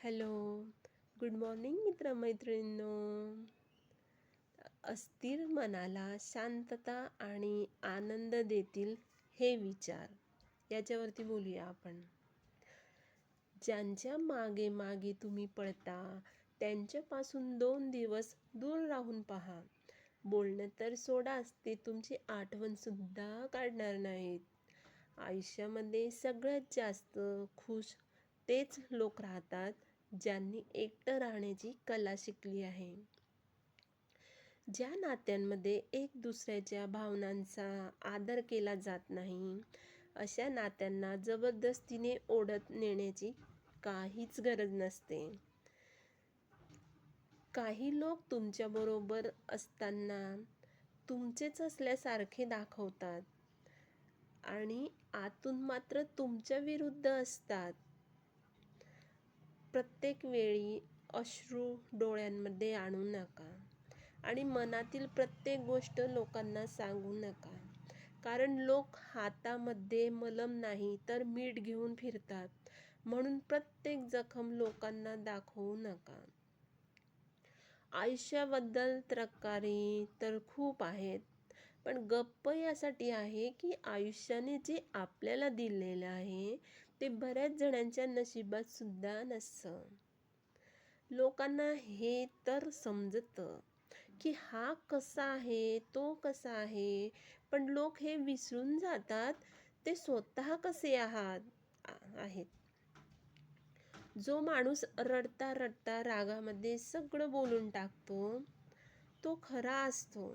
Hello good morning मित्रमैत्रिणींनो. अस्थिर मनाला शांतता आणि आनंद देतील हे विचार. याच्यावरती बोलूया आपण. ज्यांच्या मागे मागे तुम्ही पळता त्यांच्यापासून दोन दिवस दूर राहून पहा. बोलणं तर सोडाच ते तुमची आठवणसुद्धा काढणार नाहीत. आयुष्यामध्ये सगळ्यात जास्त खुश तेच लोक राहतात ज्यांनी एकटं राहण्याची कला शिकली आहे. ज्या नात्यांमध्ये एक दुसऱ्याच्या भावनांचा आदर केला जात नाही अशा नात्यांना जबरदस्तीने ओढत नेण्याची काहीच गरज नसते. काही लोक तुमच्याबरोबर असताना तुमचेच असल्यासारखे दाखवतात आणि आतून मात्र तुमच्या विरुद्ध असतात. प्रत्येक वेळी अश्रू डोळ्यांमध्ये आणू नका. आणि मनातील प्रत्येक गोष्ट लोकांना सांगू नका. कारण लोक हातामध्ये मलम नाही तर मीठ घेऊन फिरतात. म्हणून प्रत्येक जखम लोकांना दाखवू नका. आयुष्याबद्दल त्रकारी तर खूप आहेत. पण गप्प यासाठी आहे की आयुष्याने जे आपल्याला दिलेलं आहे ते बऱ्याच जणांच्या नशिबात सुद्धा नसतं. लोकांना हे तर समजतं की हा कसा आहे तो कसा आहे पण लोक हे विसरून जातात ते स्वतः कसे आहात आहेत. जो माणूस रडता रडता रागामध्ये सगळं बोलून टाकतो तो खरा असतो.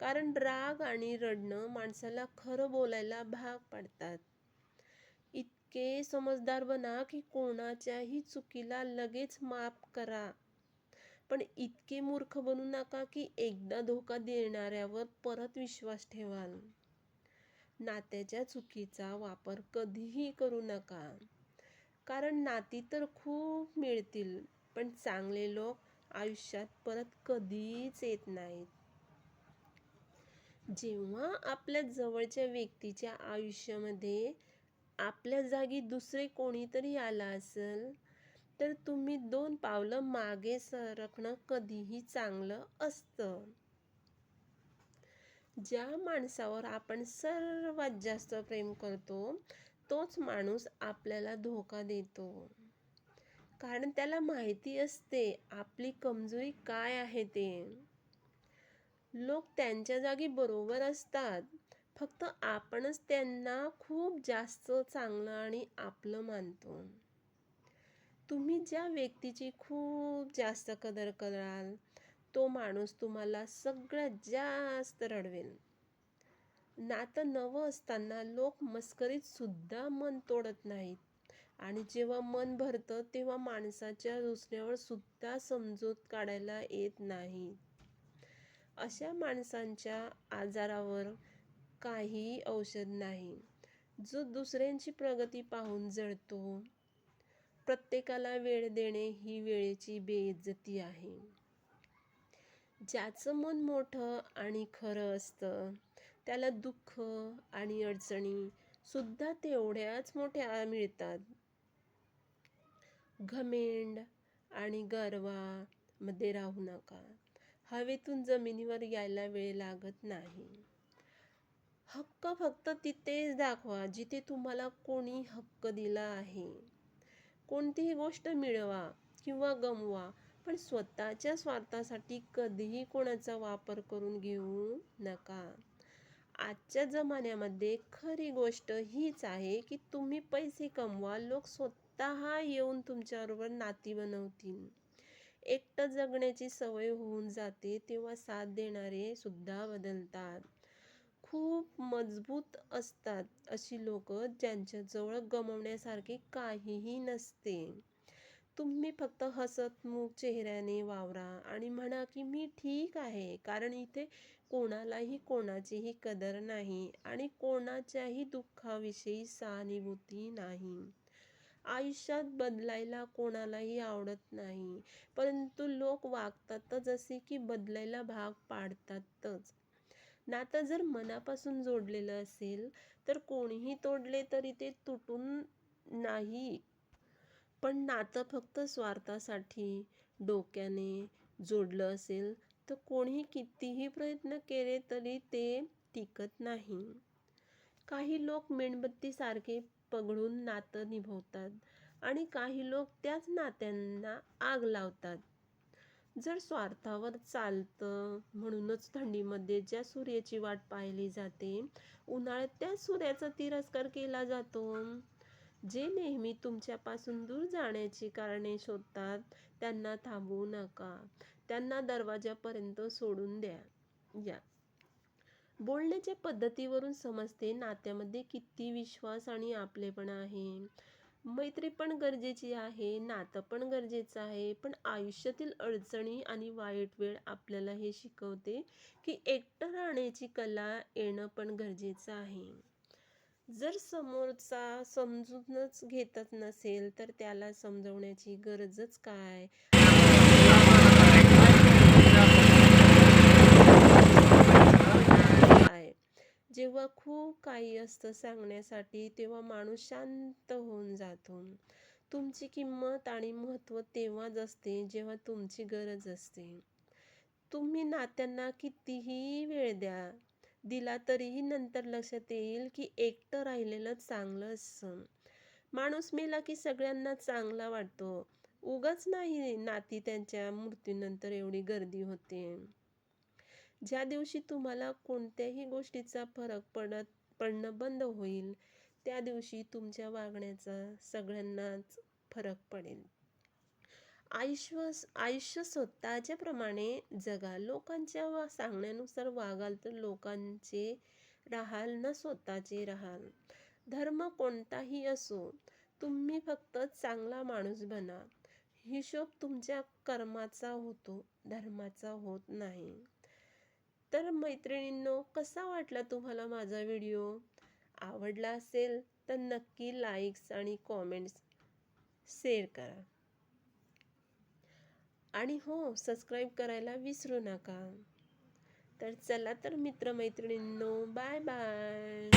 कारण राग आणि रडणं माणसाला खरं बोलायला भाग पाडतात. इतके समजदार बना की कोणाच्याही चुकीला लगेच माफ करा. पण इतके मूर्ख बनू नका की एकदा धोका देणाऱ्यावर परत विश्वास ठेवाल. नात्याच्या चुकीचा वापर कधीही करू नका. कारण नाती तर खूप मिळतील पण चांगले लोक आयुष्यात परत कधीच येत नाहीत. जेव्हा आपल्या जवळच्या व्यक्तीच्या आयुष्यामध्ये आपल्या जागी दुसरे कोणीतरी आला असेल तर तुम्ही दोन पावलं मागे सरकणं कधीही चांगलं असतं. ज्या माणसावर आपण सर्वात जास्त प्रेम करतो तोच माणूस आपल्याला धोका देतो. कारण त्याला माहिती असते आपली कमजोरी काय आहे ते. लोक त्यांच्या जागी बरोबर असतात फक्त आपणच त्यांना खूप जास्त चांगलं आणि आपलं मानतो. तुम्ही ज्या व्यक्तीची खूप जास्त कदर कराल तो माणूस तुम्हाला सगळ्यात जास्त रडवेल. नातं नवं असताना लोक मस्करीत सुद्धा मन तोडत नाहीत आणि जेव्हा मन भरतं तेव्हा माणसाच्या दुसऱ्यावर सुद्धा समजूत काढायला येत नाही. अशा माणसांच्या आजारावर काहीही औषध नाही. जो दुसऱ्यांची प्रगती पाहून जळतो प्रत्येकाला वेळ देणे ही वेळेची बेइज्जती आहे. ज्याचं मन मोठं आणि खरं असतं त्याला दुःख आणि अडचणी सुद्धा तेवढ्याच मोठ्या मिळतात. घमेंड आणि गर्वामध्ये राहू नका. हवेतून जमिनीवर यायला वेळ लागत नाही. हक्क फक्त तिथेच दाखवा जिथे तुम्हाला कोणी हक्क दिला आहे. कोणतीही गोष्ट मिळवा किंवा गमवा पण स्वतःच्या स्वार्थासाठी कधीही कोणाचा वापर करून घेऊ नका. आजच्या जमान्यामध्ये खरी गोष्ट हीच आहे की तुम्ही पैसे कमवा लोक स्वतः येऊन तुमच्याबरोबर नाती बनवतील. एकटं जगण्याची सवय होऊन जाते तेव्हा साथ देणारे सुद्धा बदलतात. खूप मजबूत असतात अशी लोक ज्यांच्याजवळ गमवण्यासारखे काहीही नसते. तुम्ही फक्त हसतमुख चेहऱ्याने वावरा आणि म्हणा की मी ठीक आहे कारण इथे कोणालाही कोणाचीही कदर नाही आणि कोणाच्याही दुःखाविषयी सहानुभूती नाही. आयुष्यात बदलायला कोणालाही आवडत नाही परंतु लोक वागतातच असे की बदलायला भाग पाडतातच. नातं जर मनापासून जोडलेलं असेल तर कोणीही तोडले तरी ते तुटून नाही. पण नातं फक्त स्वार्थासाठी डोक्याने जोडलं असेल तर कोणीही कितीही प्रयत्न केले तरी ते टिकत नाही. काही लोक मेणबत्तीसारखे पगडून नातं निभवतात आणि काही लोक त्याच नात्यांना आग लावतात. जर स्वार्थावर चालतं म्हणूनच थंडीमध्ये ज्या सूर्याची वाट पाहिली जाते उन्हाळ्यात त्या सूर्याचा तिरस्कार केला जातो. जे नेहमी तुमच्यापासून दूर जाण्याची कारणे शोधतात त्यांना थांबवू नका. त्यांना दरवाजापर्यंत सोडून द्या. या. बोलण्याच्या पद्धतीवरून समजते नात्यामध्ये किती विश्वास आणि आपलेपणा आहे. मैत्री पण गरजेची आहे नातं पण गरजेचं आहे पण आयुष्यातील अडचणी आणि वाईट वेळ आपल्याला हे शिकवते की एकटं राहण्याची कला येणं पण गरजेचं आहे. जर समोरचा समजूनच घेतच नसेल तर त्याला समजवण्याची गरजच काय? तेव्हा खूप काही असतं सांगण्यासाठी तेव्हा माणूस शांत होऊन जातो. तुमची किंमत आणि महत्त्व तेव्हाच असते जेव्हा तुमची गरज असते. तुम्ही नात्यांना कितीही वेळ द्या दिला तरीही नंतर लक्षात येईल की एकटं राहिलेलं चांगलं असतं. माणूस मेला की सगळ्यांना चांगला वाटतो. उगाच नाही नाती त्यांच्या मृत्यूनंतर एवढी गर्दी होते. ज्या दिवशी तुम्हाला कोणत्याही गोष्टीचा फरक पडत पडणं बंद होईल त्या दिवशी तुमच्या वागण्याचा सगळ्यांनाच फरक पडेल. आयुष्य आयुष्य स्वतःच्या प्रमाणे जगा. लोकांच्या वा सांगण्यानुसार वागाल तर लोकांचे राहाल न स्वतःचे राहाल. धर्म कोणताही असो तुम्ही फक्त चांगला माणूस बना. हिशोब तुमच्या कर्माचा होतो धर्माचा होत नाही. तर मैत्रिणींनो कसा वाटला तुम्हाला माझा व्हिडिओ? आवडला असेल तर नक्की लाईक्स आणि कॉमेंट्स शेअर करा. आणि हो सबस्क्राईब करायला विसरू नका. तर चला तर मित्रमैत्रिणींनो बाय बाय